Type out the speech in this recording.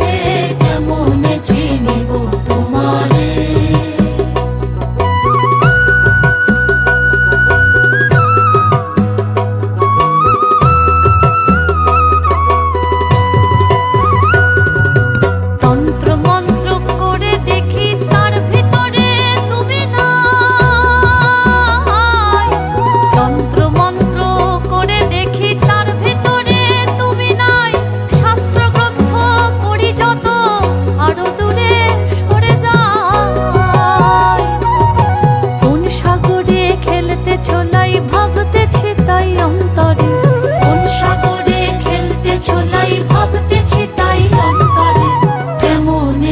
হে কেমন